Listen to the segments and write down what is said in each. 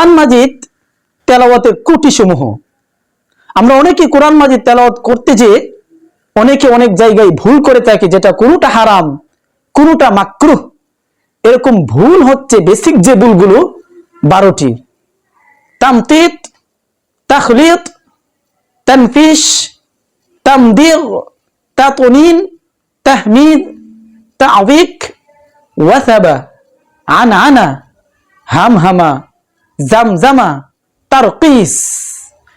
কোরআন মাজিদ তেলাওয়াতের ত্রুটি সমূহ আমরা অনেকে কোরআন মাজিদ তেলাওয়াত করতে যে অনেকে অনেক জায়গায় ভুল করে থাকে, যেটা কোনোটা হারাম, কোনোটা মাকরুহ। এরকম ভুল হচ্ছে বেসিক যে ভুলগুলো বারোটি। তামতিত, তাখলিত তানফিস তামদির তাতনিন, তাহমিদ তাবিক ওয়াসাবা আনা হামহামা। জামজামা, তারকিস।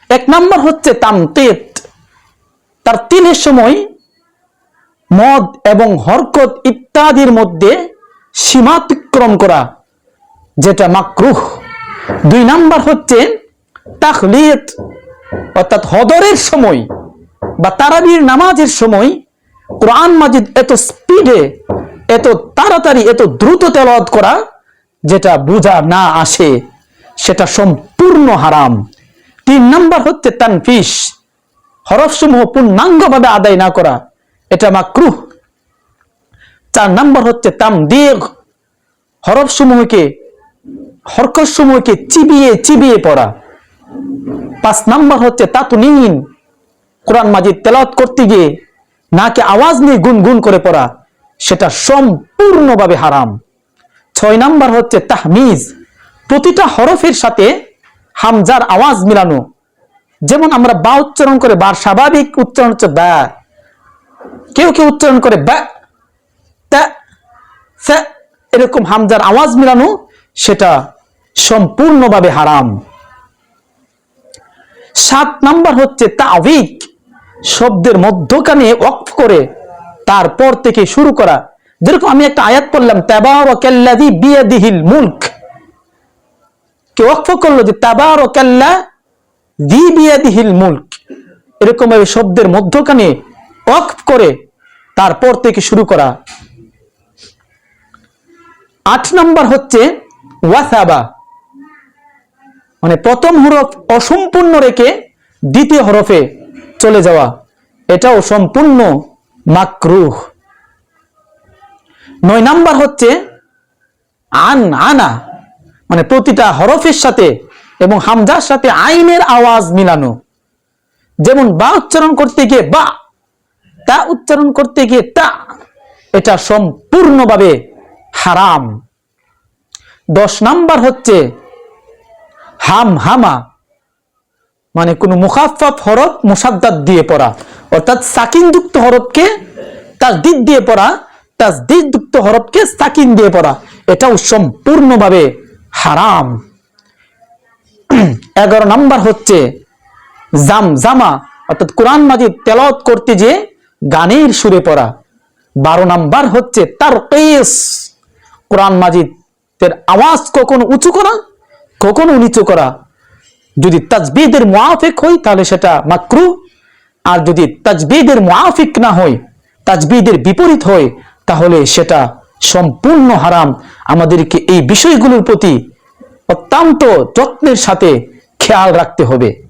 এক নম্বর হচ্ছে তামতিত। তার তিনের সময় মদ এবং হরকত ইত্যাদির মধ্যে সীমাতিক্রম করা, যেটা মাকরুহ। দুই নাম্বার হচ্ছে তাখলিত, অর্থাৎ হদরের সময় বা তারাবির নামাজের সময় কোরআন মাজিদ এত স্পিডে, এত তাড়াতাড়ি, এত দ্রুত তেলাওয়াত করা, যেটা বোঝা না আসে। সেটা সম্পূর্ণ হারাম। তিন নাম্বার হচ্ছে তানফিস। হরফসমূহ পূর্ণাঙ্গভাবে আদায় না করা, এটা মাকরুহ। চার নাম্বার হচ্ছে তামদিগ। হরফ সমূহকে হরকত সমূহকে চিবিয়ে চিবিয়ে পড়া। পাঁচ নাম্বার হচ্ছে তাতুনিন। কোরআন মাজিদ তেলাওয়াত করতে গিয়ে নাকে আওয়াজ নিয়ে গুনগুন করে পড়া, সেটা সম্পূর্ণভাবে হারাম। ছয় নাম্বার হচ্ছে তাহমিজ। প্রতিটা হরফের সাথে হামজার আওয়াজ মিলানো। যেমন আমরা বা উচ্চারণ করে বার, স্বাভাবিক উচ্চারণ হচ্ছে বা। কেউ কেউ উচ্চারণ করে বা এরকম হামজার আওয়াজ মিলানো সেটা সম্পূর্ণভাবে হারাম। সাত নাম্বার হচ্ছে তাবিক শব্দের মধ্যখানে অফ করে তারপর থেকে শুরু করা। যেরকম আমি একটা আয়াত পড়লাম, তাবারাকাল্লাযী বিয়াদিহিল মুলক কেউ অক্ষ করল যে তাবারাকাল্লা দি বিয়াদিহিল মুলক? এরকম ভাবে শব্দের মধ্যখানে অফ করে তারপর থেকে শুরু করা। আট নাম্বার হচ্ছে ওয়াসাবা। মানে প্রথম হরফ অসম্পূর্ণ রেখে দ্বিতীয় হরফে চলে যাওয়া। এটাও সম্পূর্ণ মাকরুহ। নয় নাম্বার হচ্ছে আন আনা। মানে প্রতিটা হরফের সাথে এবং হামজার সাথে আইনের আওয়াজ মিলানো। যেমন বা উচ্চারণ করতে গিয়ে বা, তা উচ্চারণ করতে গিয়ে তা, এটা সম্পূর্ণভাবে হারাম। দশ নাম্বার হচ্ছে হাম হামা মানে কোন মুখাফাফ হরফ মুসাদ্দাদ দিয়ে পড়া। অর্থাৎ সাকিন যুক্ত হরফকে তাজদিদ দিয়ে পড়া তাজদিদ যুক্ত হরফকে সাকিন দিয়ে পড়া। এটাও সম্পূর্ণভাবে হারাম। এগারো নাম্বার হচ্ছে জাম, জামা, অর্থাৎ কোরআন মাজিদ তেলাওয়াত করতে যে গানের সুরে পড়া। বারো নাম্বার হচ্ছে তার কোরআন মাজিদ এর আওয়াজ কখনো উঁচু করা, কখনো নিচু করা। যদি তাজবিদের মুআফিক হয়, তাহলে সেটা মাকরু। আর যদি তাজবিদের মুআফিক না হয়, তাজবিদের বিপরীত হয়, তাহলে সেটা সম্পূর্ণ হারাম। আমাদেরকে এই বিষয়গুলোর প্রতি অত্যন্ত যত্নের সাথে খেয়াল রাখতে হবে।